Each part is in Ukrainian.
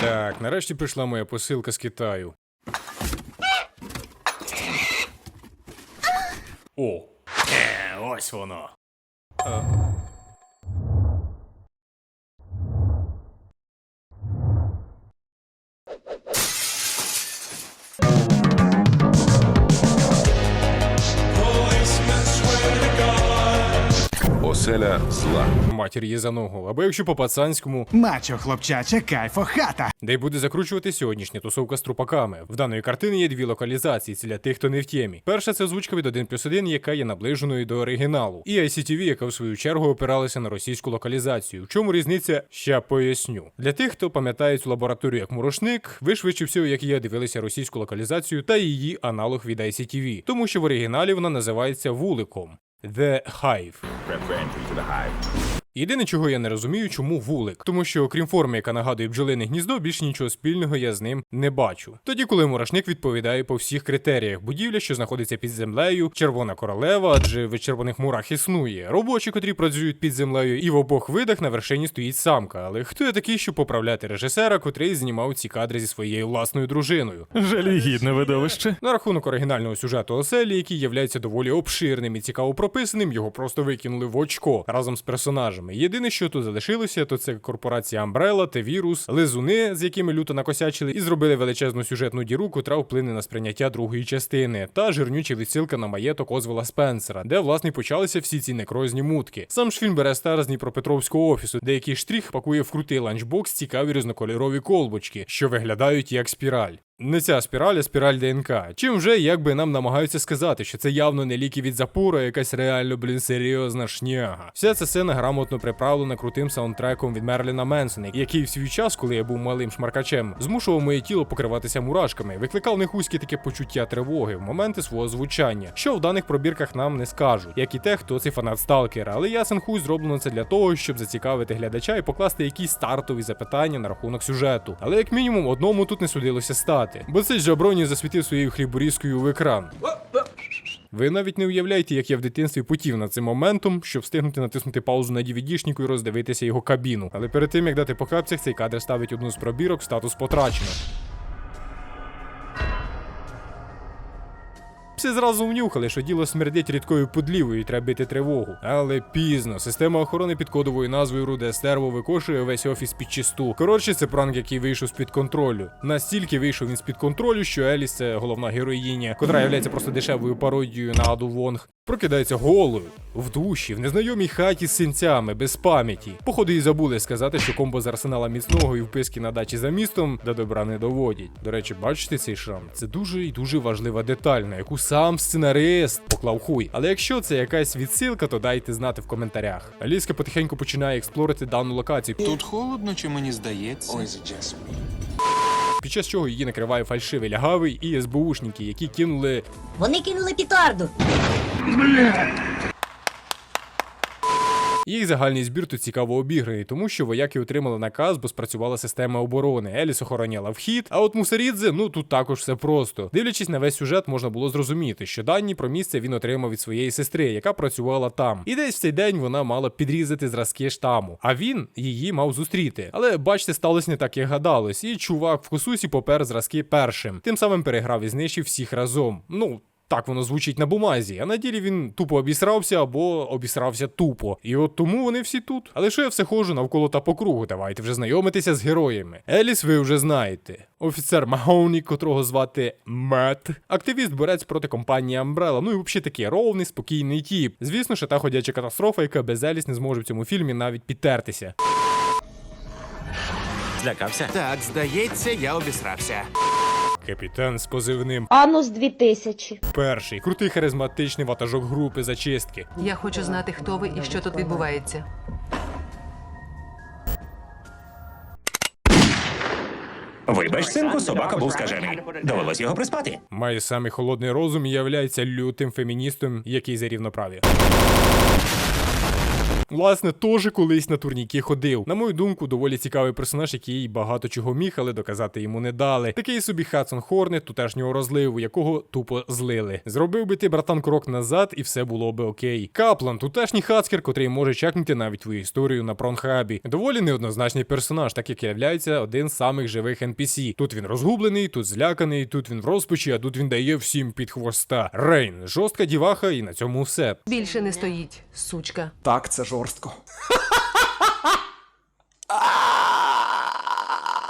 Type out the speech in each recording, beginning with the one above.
Так, нарешті прийшла моя посилка з Китаю. О! Е, ось воно. А... Оселя зла. Матір є за ногу. Або якщо по-пацанському, Мачо, хлопчаче, кайфо хата. де й буде закручувати сьогоднішня тусовка з трупаками. В даної картини є дві локалізації це для тих, хто не в темі. Перша це озвучка від 1 плюс 1, яка є наближеною до оригіналу. І ICTV, яка в свою чергу опиралася на російську локалізацію. В чому різниця? Ще поясню. Для тих, хто пам'ятає цю лабораторію як мурошник, ви швидше всього, як і я, дивилися російську локалізацію та її аналог від ICTV. Тому що в оригіналі вона називається вуликом. The Hive. Entry to the Hive. Єдине, чого я не розумію, чому вулик. Тому що, окрім форми, яка нагадує бджолине гніздо, більш нічого спільного я з ним не бачу. Тоді, коли мурашник відповідає по всіх критеріях, будівля, що знаходиться під землею, червона королева, адже в червоних мурах існує, робочі, котрі працюють під землею, і в обох видах на вершині стоїть самка. Але хто я такий, щоб поправляти режисера, котрий знімав ці кадри зі своєю власною дружиною? Жалігідне видовище. На рахунок оригінального сюжету оселі, який являється доволі обширним і цікаво прописаним, його просто викинули в очко разом з персонажами. Єдине, що тут залишилося, то це корпорація Umbrella, T-Virus, лизуни, з якими люто накосячили, і зробили величезну сюжетну діру, котра вплине на сприйняття другої частини, та жирнюча відсилка на маєток Озвела Спенсера, де власне почалися всі ці некрозні мутки. Сам ж фільм бере стар з Дніпропетровського офісу, де який штрих пакує в крутий ланчбокс цікаві різнокольорові колбочки, що виглядають як спіраль. Не ця спіраль, а спіраль ДНК. Чим вже якби нам намагаються сказати, що це явно не ліки від запору, а якась реально, блін, серйозна шняга. Вся ця сцена грамотно приправлена крутим саундтреком від Мерліна Менсона, який в свій час, коли я був малим шмаркачем, змушував моє тіло покриватися мурашками, викликав в них таке почуття тривоги в моменти свого звучання, що в даних пробірках нам не скажуть, як і те, хто цей фанат сталкера. Але ясен хуй зроблено це для того, щоб зацікавити глядача і покласти якісь стартові запитання на рахунок сюжету. Але як мінімум одному тут не судилося стати, бо цей жаброні засвітив своєю хліборізкою в екран. Ви навіть не уявляєте, як я в дитинстві потів над цим моментом, щоб встигнути натиснути паузу на DVD-шнику і роздивитися його кабіну. Але перед тим як дати по капцях, цей кадр ставить одну з пробірок в статус потрачено. Всі зразу внюхали, що діло смердить рідкою подлівою і треба бити тривогу. Але пізно. Система охорони під кодовою назвою Руде Стерво викошує весь офіс під чисту. Коротше, це пранк, який вийшов з-під контролю. Настільки вийшов він з-під контролю, що Еліс, це головна героїня, котра являється просто дешевою пародією на Аду Вонг, прокидається голою, в душі, в незнайомій хаті з синцями, без пам'яті. Походу, і забули сказати, що комбо з арсенала міцного і вписки на дачі за містом до добра не доводять. До речі, бачите цей шрам? Це дуже і дуже важлива деталь, на яку сам сценарист поклав хуй. Але якщо це якась відсилка, то дайте знати в коментарях. Аліска потихеньку починає експлорити дану локацію. Тут холодно, чи мені здається? Під час чого її накриває фальшивий лягавий і СБУшники, які кинули Вони кинули пітарду. Їх загальний збір тут цікаво обіграний, тому що вояки отримали наказ, бо спрацювала система оборони. Еліс охороняла вхід. А от Мусарідзе, ну тут також все просто. Дивлячись на весь сюжет, можна було зрозуміти, що дані про місце він отримав від своєї сестри, яка працювала там. І десь в цей день вона мала підрізати зразки штаму. А він її мав зустріти. Але бачите, сталося не так, як гадалось. І чувак в косусі попер зразки першим. Тим самим переграв і знищив всіх разом. Ну. Так воно звучить на бумазі, а на ділі він тупо обісрався або обісрався тупо. І от тому вони всі тут. Але що я все ходжу навколо та по кругу, давайте вже знайомитися з героями. Еліс, ви вже знаєте. Офіцер Магоуні, котрого звати Мет. Активіст борець проти компанії Umbrella. Ну і взагалі такий ровний, спокійний тіп. Звісно, що та ходяча катастрофа, яка без Еліс не зможе в цьому фільмі навіть підтертися. Злякався? Так, здається, я обісрався. Капітан з позивним Анус 2000. перший, крутий харизматичний ватажок групи зачистки. Я хочу знати, хто ви і що тут відбувається. Вибач, синку, собака був скажений. Довелось його приспати. Має самий холодний розум і являється лютим феміністом, який за рівноправ'я. Власне, теж колись на турніки ходив. На мою думку, доволі цікавий персонаж, який багато чого міг, але доказати йому не дали. Такий собі Хадсон Хорнет тутешнього розливу, якого тупо злили. Зробив би ти, братан, крок назад, і все було би окей. Каплан, тутешній хацкер, котрий може чекнути навіть твою історію на пронхабі. Доволі неоднозначний персонаж, так як являється один з самих живих NPC. Тут він розгублений, тут зляканий, тут він в розпачі, а тут він дає всім під хвоста. Рейн, жорстка діваха, і на цьому все. Більше не стоїть, сучка. Так, це szorstko.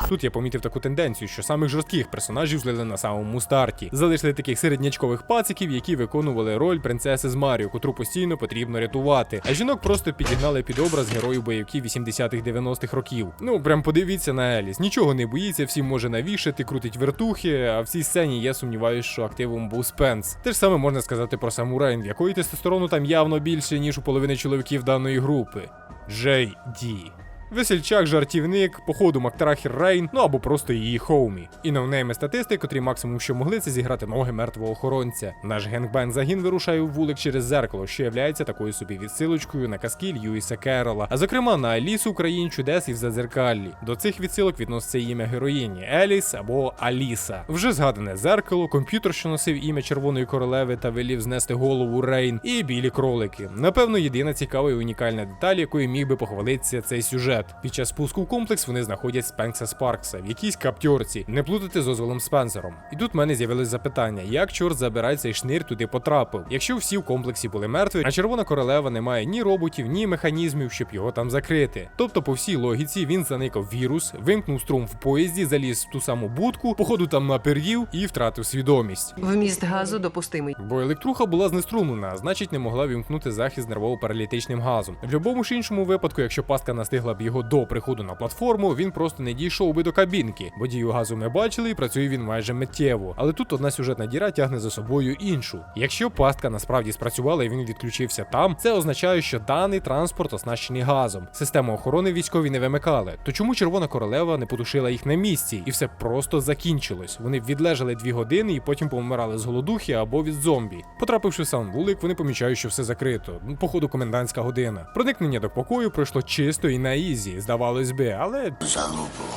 Тут я помітив таку тенденцію, що самих жорстких персонажів злили на самому старті. Залишили таких середнячкових пациків, які виконували роль принцеси з Маріо, котру постійно потрібно рятувати. А жінок просто підігнали під образ героїв бойовиків 80-х 90-х років. Ну прям подивіться на Еліс. Нічого не боїться, всім може навішати, крутить вертухи. А в цій сцені я сумніваюся, що активом був Спенс. Те ж саме можна сказати про саму Рейн, в якої тестостерону там явно більше, ніж у половини чоловіків даної групи. Джей Ді. Весельчак, жартівник, походу Мактрахер Рейн, ну або просто її хоумі. І новнейми статисти, котрі максимум що могли, це зіграти ноги мертвого охоронця. Наш генгбен загін вирушає у вулик через зеркало, що являється такою собі відсилочкою на казки Льюіса Керрола, а зокрема на Алісу країн чудес і в зазеркаллі. До цих відсилок відноситься ім'я героїні Еліс або Аліса. Вже згадане зеркало, комп'ютер, що носив ім'я Червоної королеви та велів знести голову Рейн, і білі кролики. Напевно, єдина цікава і унікальна деталь, якою міг би похвалитися цей сюжет. Під час спуску в комплекс вони знаходять Спенкса Спаркса в якійсь каптьорці, не плутати з Озвелом Спенсером. І тут в мене з'явилось запитання, як чорт забирай цей шнир туди потрапив, якщо всі в комплексі були мертві, а червона королева не має ні роботів, ні механізмів, щоб його там закрити. Тобто, по всій логіці, він заникав вірус, вимкнув струм в поїзді, заліз в ту саму будку, походу там напердів і втратив свідомість. Вміст газу допустимий. Бо електруха була знеструмлена, значить не могла вімкнути захист нервово-паралітичним газом. В будь-якому ж іншому випадку, якщо пастка настигла б його до приходу на платформу, він просто не дійшов би до кабінки. Бо дію газу ми бачили, і працює він майже миттєво. Але тут одна сюжетна діра тягне за собою іншу. Якщо пастка насправді спрацювала і він відключився там, це означає, що даний транспорт оснащений газом. Систему охорони військові не вимикали. То чому червона королева не потушила їх на місці, і все просто закінчилось? Вони відлежали дві години і потім помирали з голодухи або від зомбі. Потрапивши в сам вулик, вони помічають, що все закрито. Ну, походу, комендантська година. Проникнення до покою пройшло чисто і на здавалось би, але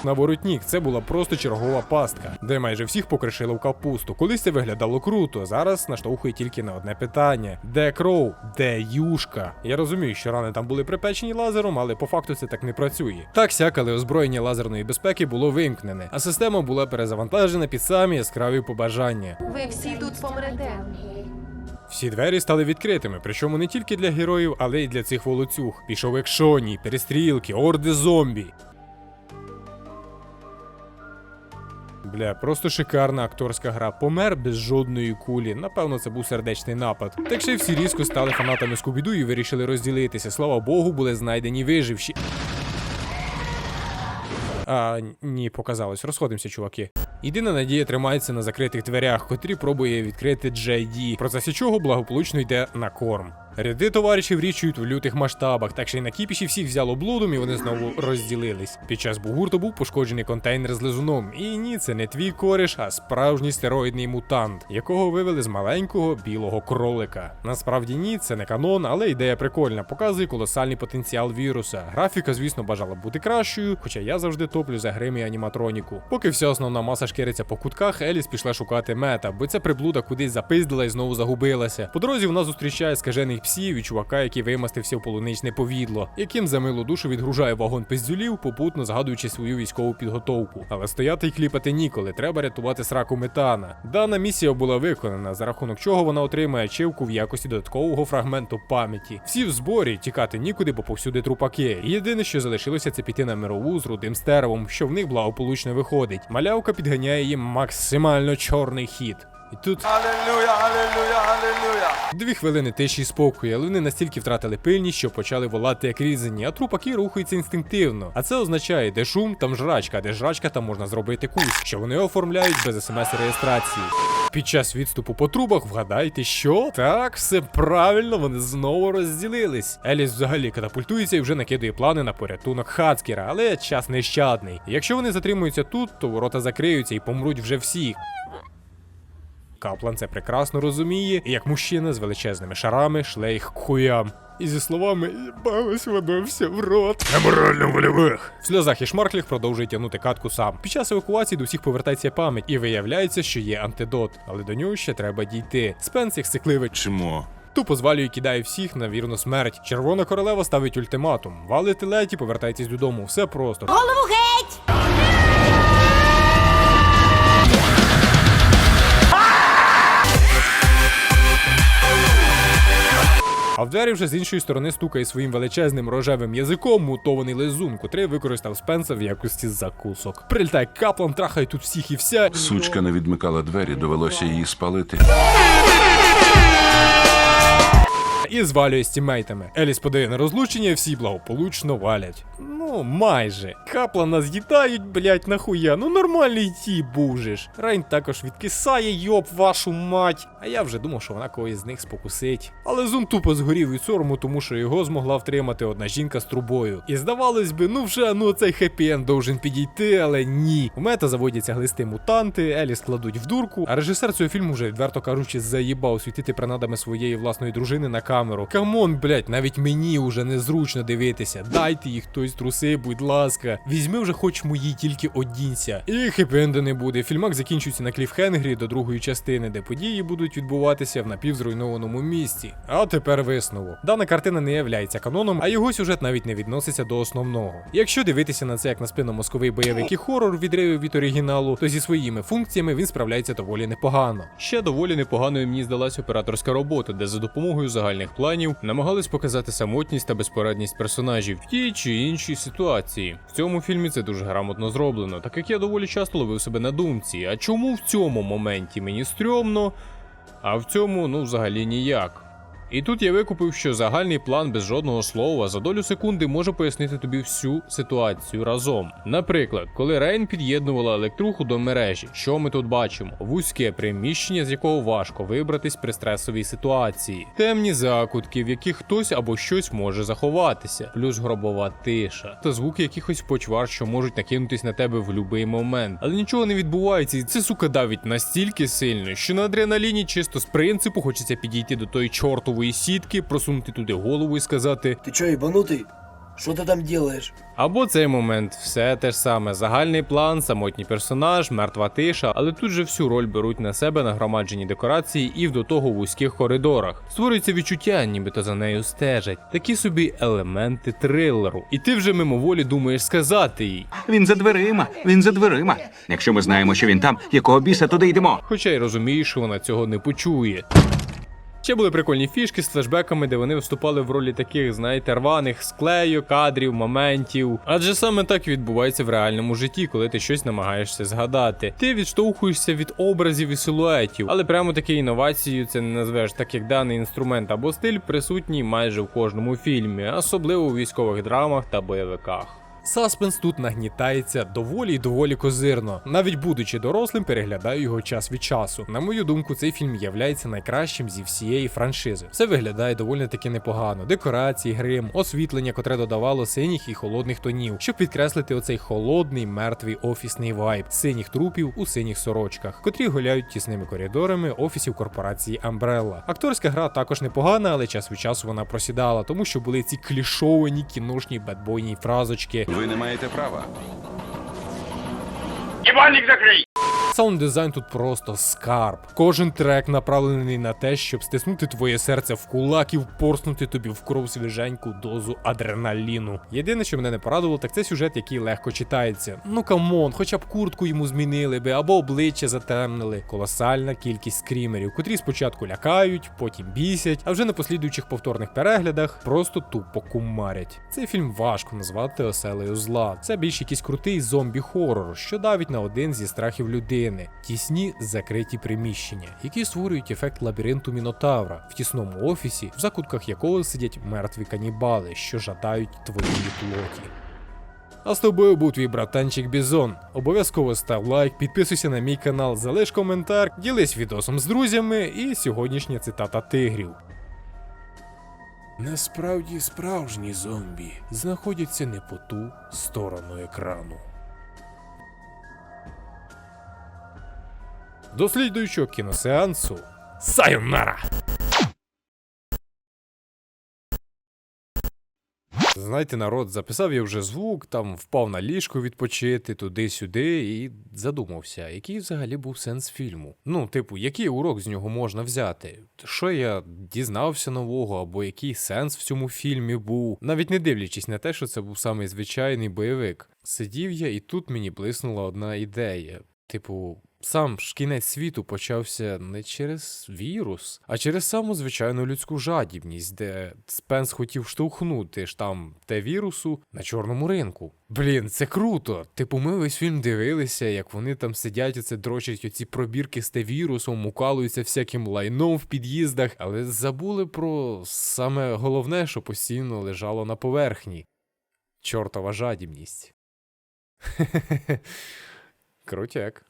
на воротнік це була просто чергова пастка, де майже всіх покришило в капусту. Колись це виглядало круто. Зараз наштовхує тільки на одне питання: де кров, де юшка? Я розумію, що рани там були припечені лазером, але по факту це так не працює. Так сяк, але озброєння лазерної безпеки було вимкнене, а система була перезавантажена під самі яскраві побажання. Ви всі тут помрете. Всі двері стали відкритими, причому не тільки для героїв, але й для цих волоцюг. Пішов екшоні, перестрілки, орди зомбі. Бля, просто шикарна акторська гра. Помер без жодної кулі. Напевно, це був сердечний напад. Так ще всі різко стали фанатами Скубіду і вирішили розділитися. Слава Богу, були знайдені виживші. А, ні, показалось, розходимося, чуваки. Єдина надія тримається на закритих дверях, котрі пробує відкрити JD, в процесі чого благополучно йде на корм. Ряди товаришів річують в лютих масштабах, так що й на кіпіші всіх взяло блудом і вони знову розділились. Під час бугурту був пошкоджений контейнер з лизуном. І ні, це не твій кореш, а справжній стероїдний мутант, якого вивели з маленького білого кролика. Насправді ні, це не канон, але ідея прикольна, показує колосальний потенціал віруса. Графіка, звісно, бажала бути кращою, хоча я завжди топлю за грим і аніматроніку. Поки вся основна маса шкіриться по кутках, Еліс пішла шукати мета, бо ця приблуда кудись запиздила і знову загубилася. По дорозі вона зустрічає скажених псів і чувака, який вимастився в полуничне повідло, яким за милу душу відгружає вагон пиздюлів, попутно згадуючи свою військову підготовку. Але стояти й кліпати ніколи, треба рятувати сраку метана. Дана місія була виконана, за рахунок чого вона отримає ачивку в якості додаткового фрагменту пам'яті. Всі в зборі, тікати нікуди, бо повсюди трупаки. Єдине, що залишилося, це піти на мирову з рудим стервом, що в них благополучно виходить. Малявка підганяє їм максимально чорний хід. І тут Дві хвилини тиші й спокою, але вони настільки втратили пильність, що почали волати як різані, а трупаки рухаються інстинктивно. А це означає, де шум, там жрачка, де жрачка, там можна зробити кусь, що вони оформляють без смс-реєстрації. Під час відступу по трубах вгадайте, що? Так, все правильно, вони знову розділились. Еліс взагалі катапультується і вже накидує плани на порятунок Хацкера, але час нещадний. Якщо вони затримуються тут, то ворота закриються і помруть вже всі. Каплан це прекрасно розуміє, і як мужчина з величезними шарами шле їх к хуям. і зі словами «Їбалось воно все в рот. Аморально вольових. В сльозах і шмарклях продовжує тягнути катку сам. Під час евакуації до всіх повертається пам'ять, і виявляється, що є антидот, але до нього ще треба дійти. Спенс як сикливий Чмо. Тупо звалює і кидає всіх на вірну смерть. Червона королева ставить ультиматум. Валите леті, повертайтесь додому. Все просто. Голову геть! А в двері вже з іншої сторони стукає своїм величезним рожевим язиком мутований лизун, котрий використав Спенса в якості закусок. Прилітає каплан, трахає тут всіх і вся. Сучка не відмикала двері, довелося її спалити. І звалює з тімейтами. Еліс подає на розлучення, всі благополучно валять. Ну, майже. Каплана з'їдають, блять, нахуя. Ну нормальний тіп був же. Рейн також відкисає, йоп, вашу мать. А я вже думав, що вона когось з них спокусить. Але Зун тупо згорів від сорому, тому що його змогла втримати одна жінка з трубою. І здавалось би, ну вже ну цей хеппі-енд должен підійти, але ні. У мета заводяться глисти мутанти, Еліс кладуть в дурку, а режисер цього фільму вже відверто кажучи, заїбав світити принадами своєї власної дружини на камеру. Камон, блять, навіть мені уже незручно дивитися. Дайте їх хтось труси, будь ласка. Візьми вже хоч мої, тільки одінься. І хеппі-енду не буде. Фільмак закінчується на кліфхенгрі до другої частини, де події будуть відбуватися в напівзруйнованому місті. А тепер висновок. Дана картина не являється каноном, а його сюжет навіть не відноситься до основного. Якщо дивитися на це як на спинномозковий бойовик і хорор відривів від оригіналу, то зі своїми функціями він справляється доволі непогано. Ще доволі непоганою мені здалась операторська робота, де за допомогою загальних планів намагались показати самотність та безпорадність персонажів в тій чи іншій ситуації. В цьому фільмі це дуже грамотно зроблено, так як я доволі часто ловив себе на думці. А чому в цьому моменті мені стрьомно, а в цьому ну взагалі ніяк. І тут я викупив, що загальний план без жодного слова за долю секунди може пояснити тобі всю ситуацію разом. Наприклад, коли Рейн під'єднувала електруху до мережі, що ми тут бачимо? Вузьке приміщення, з якого важко вибратись при стресовій ситуації, темні закутки, в яких хтось або щось може заховатися, плюс гробова тиша та звуки якихось почвар, що можуть накинутись на тебе в будь-який момент. Але нічого не відбувається, і це сука давить настільки сильно, що на адреналіні чисто з принципу хочеться підійти до тої чортової сітки, просунути туди голову і сказати: Ты чё, ебанутый? Что ты там делаешь? Або цей момент все те ж саме: загальний план, самотній персонаж, мертва тиша, але тут же всю роль беруть на себе нагромаджені декорації і в до того вузьких коридорах. Створюється відчуття, нібито за нею стежать. Такі собі елементи трилеру. І ти вже мимоволі думаєш сказати їй. Він за дверима, він за дверима. Якщо ми знаємо, що він там, якого біса туди йдемо? Хоча й розумієш, що вона цього не почує. Ще були прикольні фішки з флешбеками, де вони виступали в ролі таких, знаєте, рваних склею, кадрів, моментів. Адже саме так і відбувається в реальному житті, коли ти щось намагаєшся згадати. Ти відштовхуєшся від образів і силуетів, але прямо таки інновацією це не назвеш, так як даний інструмент або стиль присутній майже в кожному фільмі, особливо у військових драмах та бойовиках. Саспенс тут нагнітається доволі й доволі козирно. Навіть будучи дорослим, переглядаю його час від часу. На мою думку, цей фільм являється найкращим зі всієї франшизи. Все виглядає доволі таки непогано. Декорації, грим, освітлення, котре додавало синіх і холодних тонів, щоб підкреслити оцей холодний, мертвий офісний вайб синіх трупів у синіх сорочках, котрі гуляють тісними коридорами офісів корпорації Umbrella. Акторська гра також непогана, але час від часу вона просідала, тому що були ці клішовані кіношні бедбойні фразочки. Ви не маєте права. Саунд дизайн тут просто скарб. Кожен трек направлений на те, щоб стиснути твоє серце в кулак і впорснути тобі в кров свіженьку дозу адреналіну. Єдине, що мене не порадувало, так це сюжет, який легко читається. Ну камон, хоча б куртку йому змінили би або обличчя затемнили. Колосальна кількість скрімерів, котрі спочатку лякають, потім бісять, а вже на послідуючих повторних переглядах просто тупо кумарять. Цей фільм важко назвати оселею зла. Це більш якийсь крутий зомбі-хорор, що давить на один зі страхів людини. Тісні закриті приміщення, які створюють ефект лабіринту мінотавра в тісному офісі, в закутках якого сидять мертві канібали, що жадають твоєї плоті. А з тобою був твій братанчик Бізон. Обов'язково став лайк, підписуйся на мій канал, залиш коментар, ділись відосом з друзями і сьогоднішня цитата тигрів. Насправді справжні зомбі знаходяться не по ту сторону екрану. До слідуючого кіносеансу. Сайонара! знаєте, народ, записав я вже звук, там впав на ліжко відпочити, туди-сюди, і задумався, який взагалі був сенс фільму. Ну, типу, який урок з нього можна взяти? Що я дізнався нового, або який сенс в цьому фільмі був, навіть не дивлячись на те, що це був самий звичайний бойовик. Сидів я, і тут мені блиснула одна ідея. Типу, сам ж кінець світу почався не через вірус, а через саму звичайну людську жадібність, де Спенс хотів штовхнути штам те вірусу на чорному ринку. Блін, це круто. Типу, ми весь фільм дивилися, як вони там сидять, оце дрочать оці пробірки з те вірусом, мукалуються всяким лайном в під'їздах, але забули про саме головне, що постійно лежало на поверхні. Чортова жадібність. Крутяк.